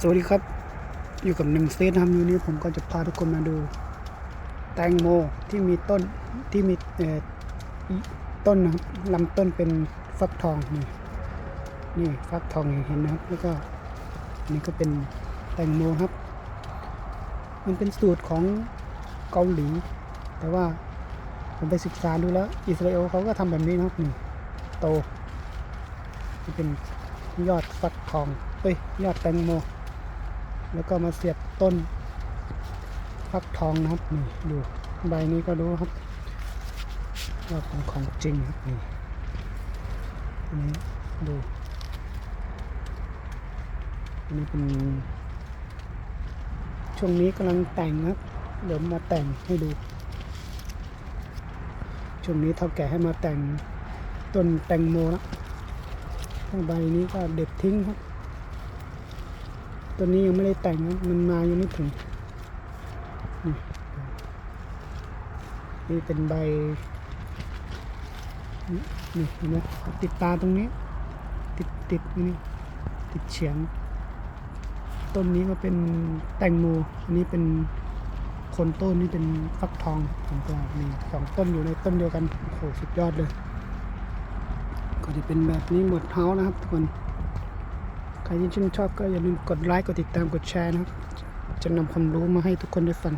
สวัสดีครับ อยู่กับหนึ่งเซตนะครับวันนี้ผมก็จะพาทุกคนมาดู แตงโมที่มีต้นที่มีต้นนะครับลำต้นเป็นฟักทองนี่นี่ฟักทองเห็นนะครับ แล้วก็นี่ก็เป็นแตงโมครับ มันเป็นสูตรของเกาหลี แต่ว่าผมไปศึกษาดูแล้ว อิสราเอลเขาก็ทำแบบนี้นะครับนี่โตนี่เป็นยอดฟักทอง เอ้ย ยอดแตงโม แล้วก็มาเสียบต้นฟักทองนะครับนี่ดูใบนี้ก็รู้ครับว่าเป็นของจริงครับนี่นี้ดูอันนี้เป็นช่วงนี้กำลังแต่งครับเดี๋ยวมาแต่งให้ดู ช่วงนี้เท่าแก่ให้มาแต่งต้นแตงโมแล้วใบนี้ก็เด็ดทิ้งครับ ตัวนี้ยังไม่ได้แต่งนะมันมายังไม่ถึง นี่นี่เป็นใบ นี่เห็นไหมติดตาตรงนี้ ติดติดนี่ติดเฉียง ต้นนี้ก็เป็นแตงโม อันนี้เป็นคนต้นนี่เป็นฟักทองของตัวนี่สองต้นอยู่ในต้นเดียวกัน โอ้โห สุดยอดเลย ก็จะเป็นแบบนี้หมดเฮานะครับทุกคน ใครที่ชื่นชอบก็อย่าลืมกดไลค์ กดติดตาม กดแชร์นะครับ จะนำความรู้มาให้ทุกคนได้ฟัง